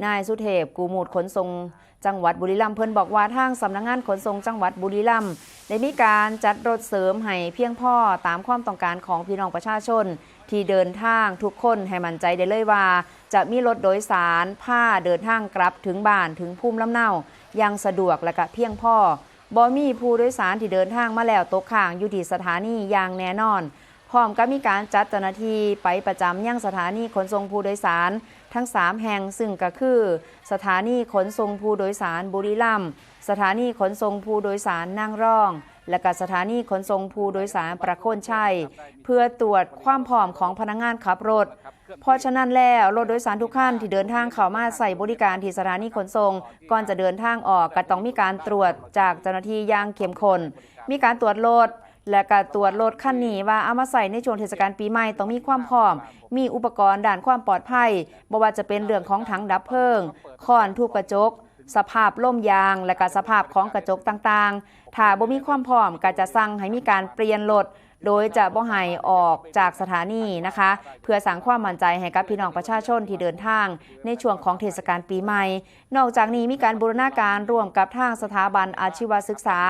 นายสุเทพกูมูดขนส่งจังหวัดบุรีรัมย์เพิ่นบอกว่าทางสำนักงานขนส่งจังหวัดบุรีรัมย์ได้มีการจัดรถเสริมให้เพียงพ่อตามความต้องการของพี่น้องประชาชน ที่เดินทางทุกคนให้มั่นใจได้เลยว่า จะมีรถโดยสารผ้าเดินทางกลับถึงบ้านถึงภูมิลำเนาอย่างสะดวกและก็เพียงพ่อบ่มีผู้โดยสารที่เดินทางมาแล้วตกค้างอยู่ที่สถานีอย่างแน่นอน พร้อมกับมีการจัดเจ้าหน้าที่ไปประจำยังสถานีขนส่งผู้โดยสาร ทั้ง 3 แห่งซึ่งก็คือ สถานีขนส่งผู้โดยสารบุรีรัมย์สถานีขนส่งผู้โดยสารนางร่อง และก็สถานีขนส่งผู้โดยสารประโคนชัย เพื่อตรวจความพร้อมของพนักงานขับรถเพราะฉะนั้นแล้วรถโดยสารทุกขั้นที่เดินทางเข้ามาใส่บริการที่สถานีขนส่งก่อนจะเดินทางออกก็ต้องมีการตรวจจากเจ้าหน้าที่อย่างเข้มข้นมีการตรวจรถ และการตรวจรถคันนี้ว่าเอามาใส่ในช่วงเทศกาลปีใหม่ต้องมีความพร้อม มีอุปกรณ์ด้านความปลอดภัยบ่ว่าจะเป็นเรื่องของถังดับเพลิงค้อนทุบกระจก สภาพล่มยาง และก็สภาพของกระจกต่างๆ ถ้าบ่มีความพร้อมก็จะสั่งให้มีการเปลี่ยนรถโดยจะบ่ให้ออกจากสถานีนะคะ เพื่อสร้างความมั่นใจให้กับพี่น้องประชาชนที่เดินทาง ในช่วงของเทศกาลปีใหม่ นอกจากนี้มีการบูรณาการร่วมกับทางสถาบันอาชีวศึกษา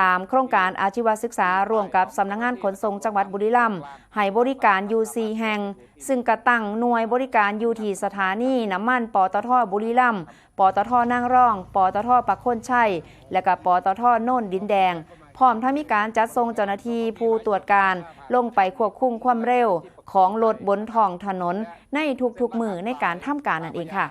ตามโครงการอาชีวศึกษาร่วมกับสำนักงงานขนส่งจังหวัดบุรีรัมย์ให้บริการ UC แห่ง ซึ่งกระตั้งหน่วยบริการยูทีสถานีน้ำมันปตทบุรีรัมย์ปตทนางร่อง ปตทปักโคนชัย และก็ปตทโน่นดินแดง พร้อมทั้งมีการจัดส่งเจ้าหน้าที่ผู้ตรวจการลงไปควบคุมความเร็ว ของรถบนท้องถนนในทุกๆมือในการทำการนั่นเองค่ะ